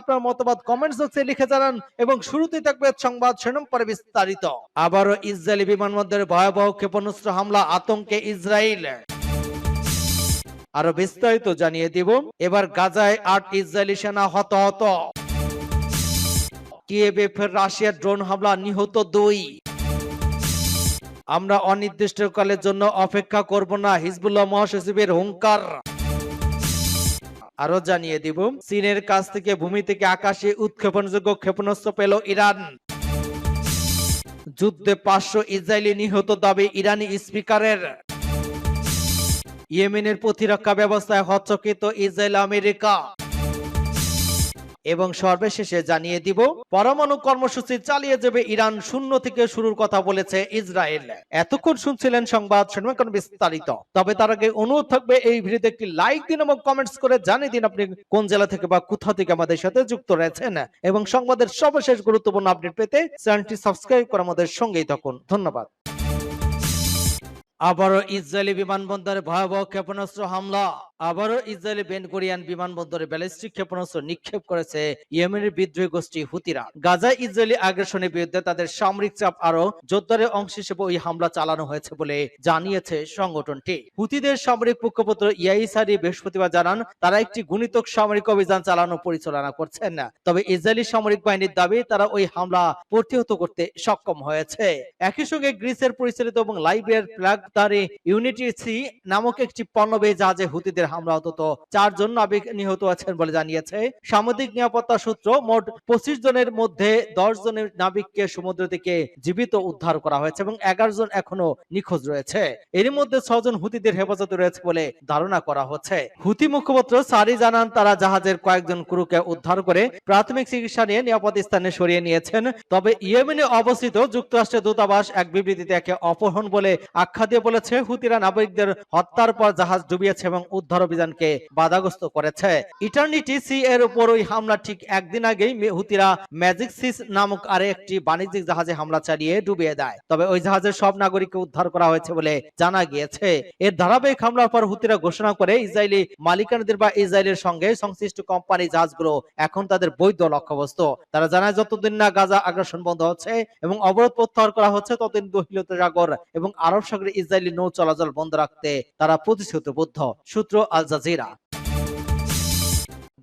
আপনার মতামত কমেন্টস বক্সে লিখে জানান এবং শুরুতেই থাকবে সংবাদ শিরোনাম পরে বিস্তারিত। আবারও ইসরায়েলি বিমানবন্দরে ভয়াবহ ক্ষেপণাস্ত্র হামলা আতঙ্কে ইসরায়েল। আরও বিস্তারিত জানিয়ে দিব, এবার গাজায় আট ইসরায়েলি সেনা হতাহত। কিয়েভে ফের রাশিয়ার ড্রোন হামলা নিহত দুই। আমরা অনির্দিষ্টকালের জন্য অপেক্ষা করব না, হিজবুল্লাহ মহাসচিবের হুঙ্কার। আরও জানিয়ে দিব, চীনের কাছ থেকে ভূমি থেকে আকাশে উৎক্ষেপণযোগ্য ক্ষেপণাস্ত্র পেল ইরান। যুদ্ধে পাঁচশো ইসরায়েলি নিহত দাবি ইরানি স্পিকারের। ইয়েমেনের প্রতিরক্ষা ব্যবস্থায় হচ্চকিত ইসরায়েল আমেরিকা এবং সর্বশেষে জানিয়ে দিব, পরমাণু কর্মসূচি চালিয়ে যাবে ইরান শূন্য থেকে শুরুর কথা বলেছে ইসরায়েল। এতক্ষণ শুনছিলেন সংবাদ শুনবেন বিস্তারিত। তবে তার আগে অনুরোধ থাকবে, এই ভিডিওতে একটি লাইক দিন এবং কমেন্টস করে জানিয়ে দিন আপনি কোন জেলা থেকে বা কোথা থেকে আমাদের সাথে যুক্ত রয়েছেন। এবং সংবাদের সর্বশেষ গুরুত্বপূর্ণ আপডেট পেতে চ্যানেলটি সাবস্ক্রাইব করে আমাদের সঙ্গেই থাকুন। ধন্যবাদ। আবারও ইসরায়েলি বিমানবন্দরে ভয়াবহ ক্ষেপণাস্ত্র হামলা। আবারও ইসরায়েলি বেন কোরিয়ান বিমানবন্দরে ব্যালিস্টিক ক্ষেপণাস্ত্র নিক্ষেপ করেছে ইয়েমেনের বিদ্রোহী গোষ্ঠী হুতিরা। গাজায় ইসরায়েলি আগ্রাসনের বিরুদ্ধে তাদের সামরিক চাপ আরও জোরদারের অংশ হিসেবে ওই হামলা চালানো হয়েছে বলে জানিয়েছে সংগঠনটি। হুতিদের সামরিক মুখপাত্র ইয়াইসারি বৃহস্পতিবার জানান, তারা একটি গুণিতক সামরিক অভিযান চালানো পরিচালনা করছেন। না তবে ইসরায়েলি সামরিক বাহিনীর দাবি, তারা ওই হামলা প্রতিহত করতে সক্ষম হয়েছে। একই সঙ্গে গ্রিসের পরিচালিত এবং লাইবিয়ার ফ্ল্যাগ তারে ইউনিটি সি নামক একটি পণ্যবাহী জাহাজে হুতিদের হামলা অন্তত চারজন নাবিক নিহত আছেন বলে জানিয়েছে। সামুদ্রিক নিরাপত্তা সূত্র মোট পঁচিশ জনের মধ্যে দশ জনের নাবিককে সমুদ্র থেকে জীবিত উদ্ধার করা হয়েছে এবং এগারো জন এখনও নিখোঁজ রয়েছে। এর মধ্যে ছজন হুতিদের হেফাজতে রয়েছে বলে ধারণা করা হচ্ছে। হুতি মুখপাত্র সারি জানান, তারা জাহাজের কয়েকজন ক্রুকে উদ্ধার করে প্রাথমিক চিকিৎসা নিয়ে নিরাপদ স্থানে সরিয়ে নিয়েছেন। তবে ইয়েমেনে অবস্থিত যুক্তরাষ্ট্রের দূতাবাস এক বিবৃতিতে একে অপহরণ বলে আখ্যা দিয়ে বলেছে, হুতিরা নাগরিকদের হত্যার পর জাহাজ ডুবিয়েছে এবং উদ্ধার অভিযানকে বাধাগ্রস্ত করেছে। ইটার্নিটি সি এর উপর ওই হামলা ঠিক একদিন আগেই মে- হুতিরা ম্যাজিক সিস নামক আরে একটি বাণিজ্যিক জাহাজে হামলা চালিয়ে ডুবিয়ে দেয়। তবে ওই জাহাজের সব নাগরিককে উদ্ধার করা হয়েছে বলে জানা গিয়েছে। এর ধারাবাহিক হামলার পর হুতিরা ঘোষণা করে ইসরায়েলি মালিকানাদের বা ইসরায়েলের সঙ্গে সংশ্লিষ্ট কোম্পানি জাহাজগুলো এখন তাদের বৈধ লক্ষ্যবস্তু। তারা জানায়, যতদিন না গাজা আগ্রাসন বন্ধ হচ্ছে এবং অবরোধ প্রত্যাহার করা হচ্ছে, ততদিন দহিলত সাগর এবং আরব সাগরে ইসরায়েলি নৌ চলাচল বন্ধ রাখতে তারা প্রতিশ্রুতিবদ্ধ। সূত্র আল জাজিরা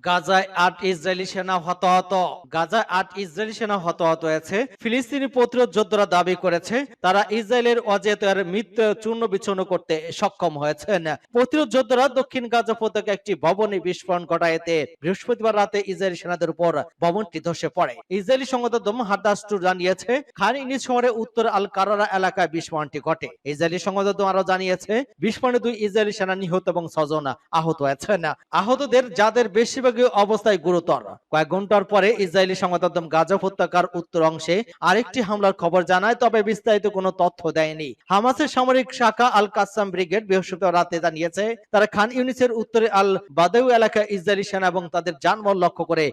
গাজায় আট ইসরায়েলি সেনা হতাহত। গাজায় আট ইসরায়েলি সেনা হতাহত হয়েছে। ফিলিস্তিনি প্রতিরোধ যোদ্ধারা দাবি করেছে, তারা ইসরায়েলের অজেতের মৃত্যু চূর্ণ বিচ্ছন্ন করতে সক্ষম হয়েছেন। প্রতিরোধ যোদ্ধারা দক্ষিণ গাজা উপত্যকা একটি ভবনে বিস্ফোরণ ঘটায় বৃহস্পতিবার রাতে ইসরায়েলি সেনাদের উপর ভবনটি ধসে পড়ে। ইসরায়েলি সংবাদমাধ্যম হাদাসটু জানিয়েছে খান ইনিস শহরে উত্তর আল কারারা এলাকায় বিস্ফোরণটি ঘটে। ইসরায়েলি সংবাদমাধ্যম আরও জানিয়েছে, বিস্ফোরণে দুই ইসরায়েলি সেনা নিহত এবং ছজন আহত হয়েছেন। আহতদের যাদের বেশিরভাগই অবস্থায় গুরুতর। কয়েক ঘণ্টার পরে ইসরায়েলি সংবাদ গাজা উপত্যকার উত্তর অংশে আরেকটি হামলার খবর জানায়, তবে বিস্তারিত কোনো তথ্য দেয়নি। হামাসের সামরিক শাখা আল কাসাম ব্রিগেড বৃহস্পতিবার রাতে জানিয়েছে, তারা খান ইউনিসের উত্তরে আল বাদেউ এলাকায় ইসরায়েলি সেনা এবং তাদের যানবাহন লক্ষ্য করে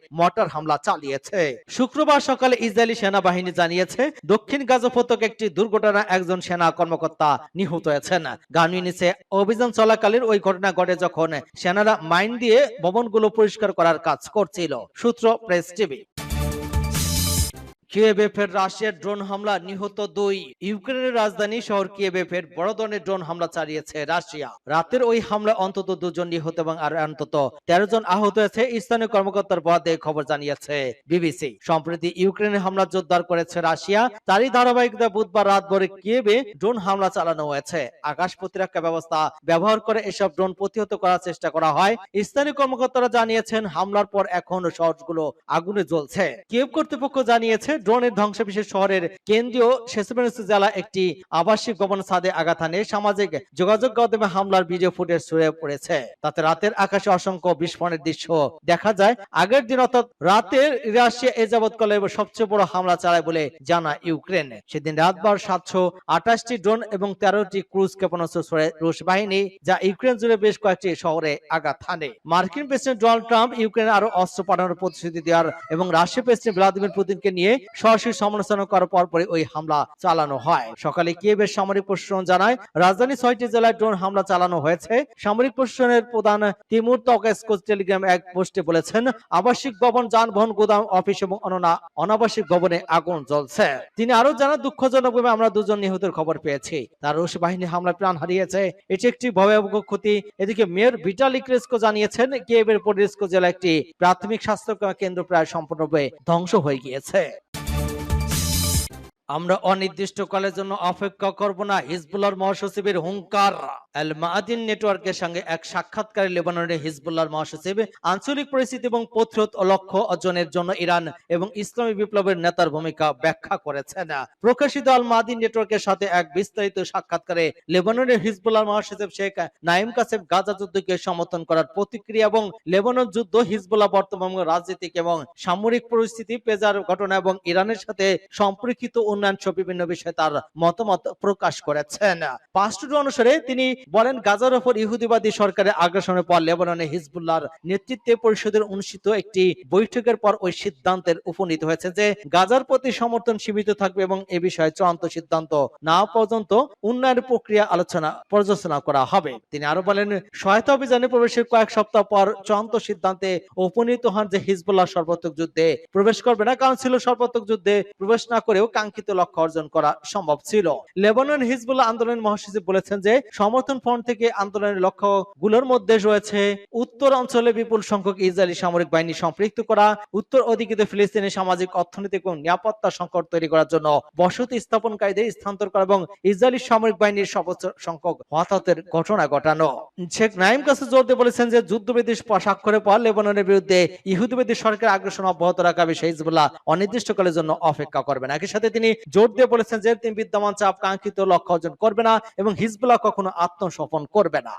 হামলা চালিয়েছে। শুক্রবার সকালে ইসরায়েলি সেনাবাহিনী জানিয়েছে, দক্ষিণ গাজা উপত্যকা একটি দুর্ঘটনা একজন সেনা কর্মকর্তা নিহত হয়েছেন। গান ইউনিসে অভিযান চলাকালীন ওই ঘটনা ঘটে যখন সেনারা মাইন দিয়ে ভবনগুলো পরিষ্কার করার কাজ করছিল। সূত্র প্রেস টিভি। কিয়েভে ফের রাশিয়ার ড্রোন হামলা নিহত দুই। ইউক্রেনের রাজধানী শহর কিয়েভে ফের বড় ধরনের ড্রোন হামলা চালিয়েছে রাশিয়া। রাতের ওই হামলা অন্তত দুজন নিহত এবং আর অন্তত তেরো জন আহত হয়েছে, স্থানীয় কর্মকর্তার খবর জানিয়েছে বিবিসি। সম্প্রতি ইউক্রেনের হামলা জোরদার করেছে রাশিয়া। তারই ধারাবাহিকতা বুধবার রাত ভরে কিয়েভে ড্রোন হামলা চালানো হয়েছে। আকাশ প্রতিরক্ষা ব্যবস্থা ব্যবহার করে এসব ড্রোন প্রতিহত করার চেষ্টা করা হয়। স্থানীয় কর্মকর্তারা জানিয়েছেন, হামলার পর এখন শহরগুলো আগুনে জ্বলছে। কিয়েভ কর্তৃপক্ষ জানিয়েছে ড্রোনের ধ্বংসাবিশেষ শহরের কেন্দ্রীয় শেসবেনস জেলা একটি আবাসিক ভবন ছাদে আঘাত হানে সামাজিক যোগাযোগ মাধ্যমে হামলার ভিডিও ফুটেজ ছড়িয়ে পড়েছে। তাতে রাতের আকাশে অসংখ্য বিস্ফোরণের দৃশ্য দেখা যায়। আগের দিন অর্থাৎ রাতের রাশিয়া এ যাবৎকালে সবচেয়ে বড় হামলা চালায় বলে জানা ইউক্রেন। সেদিন রাতবার সাতশো আঠাশটি ড্রোন এবং তেরোটি ক্রুজ ক্ষেপণাস্ত্র ছড়ে রুশ বাহিনী, যা ইউক্রেন জুড়ে বেশ কয়েকটি শহরে আঘাত হানে। মার্কিন প্রেসিডেন্ট ডোনাল্ড ট্রাম্প ইউক্রেনে আরও অস্ত্র পাঠানোর প্রতিশ্রুতি দেওয়ার এবং রাশিয়া প্রেসিডেন্ট ভ্লাদিমির পুতিনকে নিয়ে সরাসরি সমালোচনা করার পরপরই ওই হামলা চালানো হয়। সকালে কিয়েভের সামরিক প্রশাসন জানায়, রাজধানী ছয়টি জেলায় ড্রোন হামলা চালানো হয়েছে। সামরিক প্রশাসনের প্রধান তিমুর তকেস্কোজ টেলিগ্রাম এক পোস্টে বলেছেন, আবাসিক ভবন, যানবাহন, গোদাম, অফিস এবং অননা, অনাবাসিক ভবনে আগুন জ্বলছে। তিনি আরও জানান দুঃখজনকভাবে আমরা দুজন নিহতের খবর পেয়েছি। তার রুশ বাহিনী হামলায় প্রাণ হারিয়েছে। এটি একটি ভয়াবহ ক্ষতি। এদিকে মেয়র ভিটালি ক্রেস্কো জানিয়েছেন, কিয়েভের পরিস্কো জেলা একটি প্রাথমিক স্বাস্থ্য কেন্দ্র প্রায় সম্পূর্ণরূপে ধ্বংস হয়ে গিয়েছে। আমরা অনির্দিষ্টকালের জন্য অপেক্ষা করব না। হিজবুল্লাহর মহাসচিবের হুঙ্কার। আল মাদিন নেটওয়ার্কের সঙ্গে এক সাক্ষাৎকারে লেবাননের হিজবুল্লাহর মহাসচিব আঞ্চলিক পরিস্থিতি এবং প্রতিরোধ লক্ষ্য অর্জনের জন্য ইরান এবং ইসলামী বিপ্লবের নেতার ভূমিকা ব্যাখ্যা করেছেন। প্রকাশিত আল মাদিন নেটওয়ার্কের সাথে এক বিস্তারিত সাক্ষাৎকারে লেবাননের হিজবুল্লাহর মহাসচিব শেখ নাইম কাসেম গাজা যুদ্ধকে সমর্থন করার প্রতিক্রিয়া এবং লেবানন যুদ্ধ, হিজবুল্লাহ বর্তমান রাজনৈতিক এবং সামরিক পরিস্থিতি, পেজার ঘটনা এবং ইরানের সাথে সম্পর্কিত উন্নয়ন সহ বিভিন্ন বিষয়ে তার মতামত প্রকাশ করেছেন। পাস্টুর অনুসারে তিনি বলেন, গাজার ওপর ইহুদিবাদী সরকারের আগ্রাসনের পর লেবাননে হিজবুল্লাহর নেতৃত্বে পরিষদের অনুষ্ঠিত একটি বৈঠকের পর ওই সিদ্ধান্তের উপনীত হয়েছে যে, গাজার প্রতি সমর্থন সীমিত থাকবে এবং এ বিষয়ে চূড়ান্ত সিদ্ধান্ত না পর্যন্ত উন্নয়ন প্রক্রিয়া আলোচনা, পর্যালোচনা করা হবে। তিনি আরও বলেন, সহায়তা অভিযানে প্রবেশের কয়েক সপ্তাহ পর চূড়ান্ত সিদ্ধান্তে উপনীত হন যে, হিজবুল্লাহ সর্বাত্মক যুদ্ধে প্রবেশ করবে না, কারণ ছিল সর্বাত্মক যুদ্ধে প্রবেশ না করেও কাঙ্ক্ষিত লক্ষ্য অর্জন করা সম্ভব ছিল। লেবানন হিজবুল্লাহ আন্দোলন মহাসচিব বলেছেন যে, সমর্থন ফ্রন্ট থেকে আন্দোলনের লক্ষ্যগুলোর মধ্যে রয়েছে উত্তর অঞ্চলে বিপুল সংখ্যক ইসরায়েলি সামরিক বাহিনী সম্পৃক্ত করা, উত্তর অধিকৃত ফিলিস্তিনের সামাজিক, অর্থনৈতিক এবং নিরাপত্তা সংকট তৈরি করার জন্য বসতি স্থাপনকারীদের স্থানান্তর করা এবং ইসরায়েলি সামরিক বাহিনীর সর্বোচ্চ সংখ্যক হতাহতের ঘটনা ঘটানো। শেখ নাইম কাছে জোর দিয়ে বলেছেন যে যুদ্ধবিধি স্বাক্ষরের পর লেবাননের বিরুদ্ধে ইহুদিবাদী সরকার আগ্রাসন অব্যাহত রাখা বিষয়ে হিজবুল্লাহ অনির্দিষ্টকালের জন্য অপেক্ষা করবেন। একই সাথে তিনি জোর দিয়ে বলেছেন যে তিনি বিদ্যমান চাপ কাঙ্ক্ষিত লক্ষ্য অর্জন করবে না এবং হিজবুল্লাহ কখনো আত্মসমর্পণ করবে না।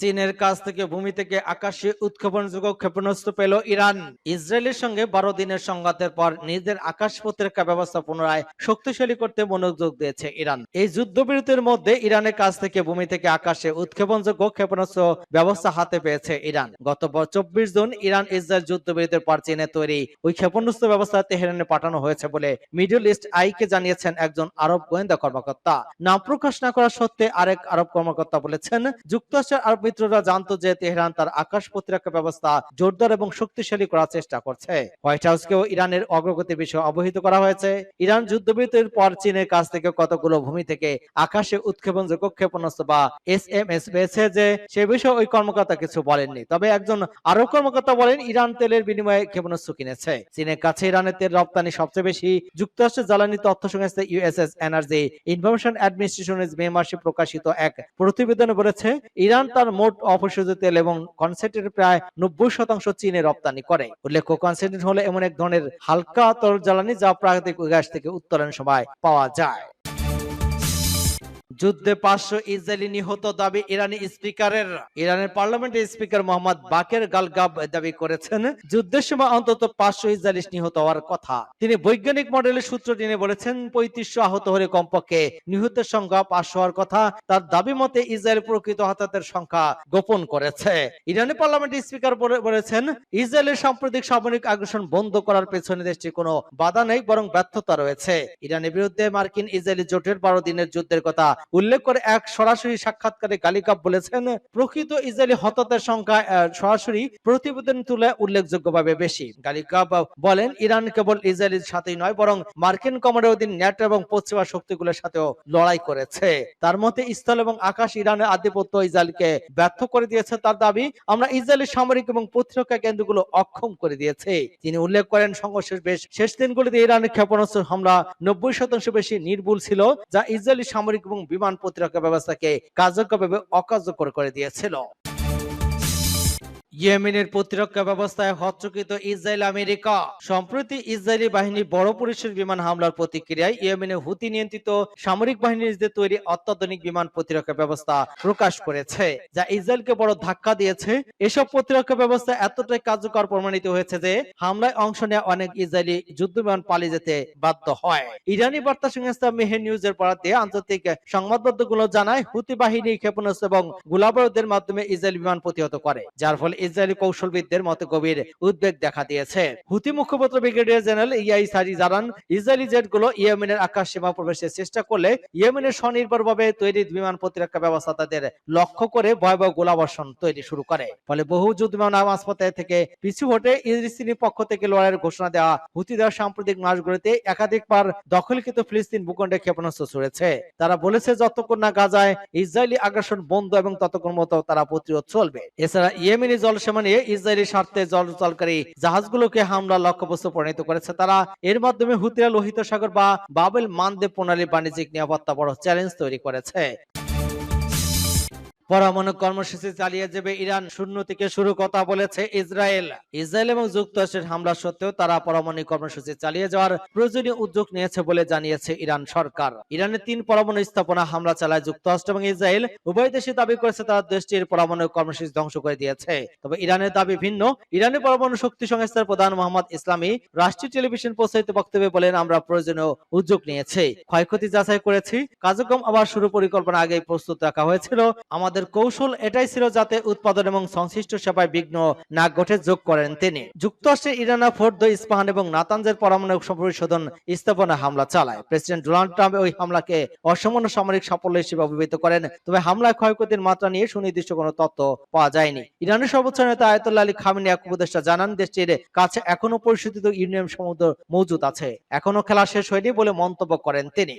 চীনের কাছ থেকে ভূমি থেকে আকাশে উৎক্ষেপণযোগ্য ক্ষেপণাস্ত্র পেল ইরান। ইসরায়েলের সঙ্গে বারো দিনের সংঘাতের পর নিজের আকাশ প্রতিরক্ষা ব্যবস্থা পুনরায় শক্তিশালী করতে মনোযোগ দিয়েছে ইরান। এই যুদ্ধবিরতির মধ্যে ইরানের কাছ থেকে ভূমি থেকে আকাশে উৎক্ষেপণযোগ্য ক্ষেপণাস্ত্র ব্যবস্থা হাতে পেয়েছে ইরান। গত চব্বিশ জুন ইরান ইসরায়েল যুদ্ধবিরতির পর চীনে তৈরি ওই ক্ষেপণাস্ত্র ব্যবস্থা তেহরানে পাঠানো হয়েছে বলে মিডল ইস্ট আইকে জানিয়েছেন একজন আরব গোয়েন্দা কর্মকর্তা। নাম প্রকাশ না করা সত্ত্বে আরেক আরব কর্মকর্তা বলেছেন, যুক্তরাষ্ট্রের আরব মিত্ররা জানতো যে তেহরান তার আকাশ প্রতিরক্ষা ব্যবস্থা জোরদার এবং শক্তিশালী করার চেষ্টা করছে। হোয়াইট হাউসকেও ইরানের অগ্রগতির বিষয়ে অবহিত করা হয়েছে। ইরান যুদ্ধবিরতির পর চীনের কাছ থেকে কতগুলো ভূমি থেকে আকাশে উৎক্ষেপণযোগ্য ক্ষেপণাস্ত্র বা এস এম এস পেয়েছে যে সে বিষয়ে ওই কর্মকর্তা কিছু বলেননি। তবে একজন আরও কর্মকর্তা বলেন, ইরান তেলের বিনিময়ে ক্ষেপণাস্ত্র কিনেছে। চীনের কাছে ইরানের তেল রপ্তানি সবচেয়ে বেশি। যুক্তরাষ্ট্রের জ্বালানি তথ্য সংস্থা ইউএসএস এনার্জি ইনফরমেশন অ্যাডমিনিস্ট্রেশনের মে মাসে প্রকাশিত এক প্রতিবেদনে বলেছে, ইরান তার মোট অপরিশোধিত তেল এবং কনসেন্ট্রেট প্রায় নব্বই শতাংশ চীনে রপ্তানি করে। উল্লেখ্য কনসেন্ট্রেট হলো এমন এক ধরনের হালকা তরল জ্বালানি যা প্রাকৃতিক গ্যাস থেকে উত্তোলন সময় পাওয়া যায়। যুদ্ধে পাঁচশো ইসরায়েলি নিহত দাবি ইরানি স্পিকারের। ইরানের পার্লামেন্টের স্পিকার মোহাম্মদ বাকের গালগাব দাবি করেছেন, যুদ্ধের সময় অন্তত পাঁচশো ইসরায়েলি নিহত হওয়ার কথা। তিনি বৈজ্ঞানিক মডেলের সূত্র টেনে বলেছেন, পঁয়ত্রিশশো আহত হলে কমপক্ষে নিহতের সংখ্যা পাঁচশো হওয়ার কথা। তার দাবি মতে ইসরায়েল প্রকৃত হতাহতের সংখ্যা গোপন করেছে। ইরানি পার্লামেন্টের স্পিকার বলেছেন, ইসরায়েলের সাম্প্রতিক সামরিক আগ্রাসন বন্ধ করার পেছনে দেশটির কোনো বাধা নেই, বরং ব্যর্থতা রয়েছে। ইরানের বিরুদ্ধে মার্কিন ইসরায়েলি জোটের বারো দিনের যুদ্ধের কথা উল্লেখ করে এক সরাসরি সাক্ষাৎকারে গালিকাপ বলেছেন, প্রকৃত ইসরায়েলি হতাহতের সংখ্যা সরাসরি প্রতিবেদন তুলে উল্লেখযোগ্যভাবে বেশি। গালিকাপ বলেন, ইরান কেবল ইসরায়েলের সাথেই নয়, বরং মার্কিন কমান্ডের অধীন ন্যাটো এবং পশ্চিমা শক্তিগুলোর সাথেও লড়াই করেছে। তার মতে, স্থল এবং আকাশ ইরানের আধিপত্য ইসরায়েলকে ব্যর্থ করে দিয়েছে তার দাবি, আমরা ইসরায়েলের সামরিক এবং প্রতিরক্ষা কেন্দ্রগুলো অক্ষম করে দিয়েছে। তিনি উল্লেখ করেন, সংঘর্ষের বেশ শেষ দিনগুলিতে ইরানের ক্ষেপণাস্ত্র হামলা নব্বই শতাংশ বেশি নির্ভুল ছিল, যা ইসরায়েলি সামরিক এবং বিমান প্রতিরক্ষা ব্যবস্থাকে কার্যকরভাবে অকার্যকর করে দিয়েছিল। ইয়েমেনের প্রতিরক্ষা ব্যবস্থায় হচ্চকিত ইসরায়েল, আমেরিকা। সম্প্রতি ইসরায়েলি বাহিনী বড় পরিসর বিমান হামলার প্রতিক্রিয়ায় ইয়েমেনে হুতি নিয়ন্ত্রিত সামরিক বাহিনীর তৈরি অত্যাধুনিক বিমান প্রতিরক্ষা ব্যবস্থা প্রকাশ করেছে, যা ইসরায়েলকে বড় ধাক্কা দিয়েছে। এসব প্রতিরক্ষা ব্যবস্থা এতটাই কার্যকর প্রমাণিত হয়েছে যে হামলায় অংশ নেওয়া অনেক ইসরায়েলি যুদ্ধ বিমান পালিয়ে যেতে বাধ্য হয়। ইরানি বার্তা সংস্থা মেহের নিউজের বরাতে আন্তর্জাতিক সংবাদপত্রগুলো জানায়, হুতি বাহিনী ক্ষেপণাস্ত্র এবং গোলাবারুদের মাধ্যমে ইসরায়েল বিমান প্রতিহত করে, যার ফলে ইসরায়েলি কৌশলবিদদের মতে গভীর উদ্বেগ দেখা দিয়েছে। হুতি মুখপাত্র ব্রিগেডিয়ার জেনারেল ইয়াই সারি জানান ইসরায়েলি জেটগুলো ইয়েমেনের আকাশ সীমা প্রবেশের চেষ্টা করলে ইয়েমেনের স্বনির্ভরভাবে তৈরি বিমান প্রতিরক্ষা ব্যবস্থা তাদের লক্ষ্য করে ভয়াবহ গোলাবর্ষণ তৈরি শুরু করে। ফলে বহু যুদ্ধ বিমান মাঝপথে থেকে পিছু হটে ইসরায়েলি পক্ষ থেকে লড়াইয়ের ঘোষণা দেওয়া হুতিদের সাম্প্রতিক মাসগুলিতে একাধিকবার দখলকৃত ফিলিস্তিন ভূখণ্ডে ক্ষেপণাস্ত্র ছুড়েছে। তারা বলেছে, যতক্ষণ না গাজায় ইসরায়েলি আগ্রাসন বন্ধ এবং ততক্ষণ মতো তারা প্রতিরোধ চলবে। এছাড়া ইয়েমেনি জলসীমা নিয়ে ইসরায়েলি স্বার্থে জলচলকারী জাহাজগুলোকে হামলা লক্ষ্যবস্তু পরিণত করেছে। তারা এর মাধ্যমে হুতিরা লোহিত সাগর বা বাবেল মানদেব প্রণালী বাণিজ্যিক নিরাপত্তা বড় চ্যালেঞ্জ তৈরি করেছে। পরমাণু কর্মসূচি চালিয়ে যাবে ইরান। শূন্য থেকে শুরু কথা বলেছে ইসরায়েল। ইসরায়েল এবং যুক্তরাষ্ট্রের হামলা সত্ত্বেও তারা পরমাণু কর্মসূচি চালিয়ে যাওয়ার প্রয়োজনীয় উদ্যোগ নিয়েছে বলে জানিয়েছে ইরান সরকার। ইরানের তিন পরমাণু স্থাপনা হামলা চালায় যুক্তরাষ্ট্র এবং ইসরায়েল। উভয় দেশই দাবি করেছে তারা দেশটির পরমাণু কর্মসূচি ধ্বংস করে দিয়েছে। তবে ইরানের দাবি ভিন্ন। ইরানের পরমাণু শক্তি সংস্থার প্রধান মোহাম্মদ ইসলামী রাষ্ট্রীয় টেলিভিশন প্রচারিত বক্তব্যে বলেন, আমরা প্রয়োজনীয় উদ্যোগ নিয়েছি। ক্ষয়ক্ষতি যাচাই করেছি। কার্যক্রম আবার শুরু পরিকল্পনা আগেই প্রস্তুত রাখা হয়েছিল। আমাদের কৌশল এটাই ছিল যাতে উৎপাদন এবং সংশ্লিষ্ট সেবায় বিঘ্ন না ঘটে, যোগ করেন তিনি। যুক্তরাষ্ট্রের ইরানা ফোর্দ, ইস্পাহান এবং নাতানজের পরমাণু পরিশোধন স্থাপনা হামলা চালায়। প্রেসিডেন্ট ডোনাল্ড ট্রাম্প ওই হামলাকে অসামান্য সামরিক সাফল্য হিসেবে অভিহিত করেন, তবে হামলায় ক্ষয়ক্ষতির মাত্রা নিয়ে সুনির্দিষ্ট কোনো তথ্য পাওয়া যায়নি। ইরানের সর্বোচ্চ নেতা আয়তুল্লাহ আলী খামিনী এক উপদেষ্টা জানান, দেশটির কাছে এখনও পরিশোধিত ইউনিয়ন সমুদ্র মজুদ আছে। এখনও খেলা শেষ হয়নি বলে মন্তব্য করেন তিনি।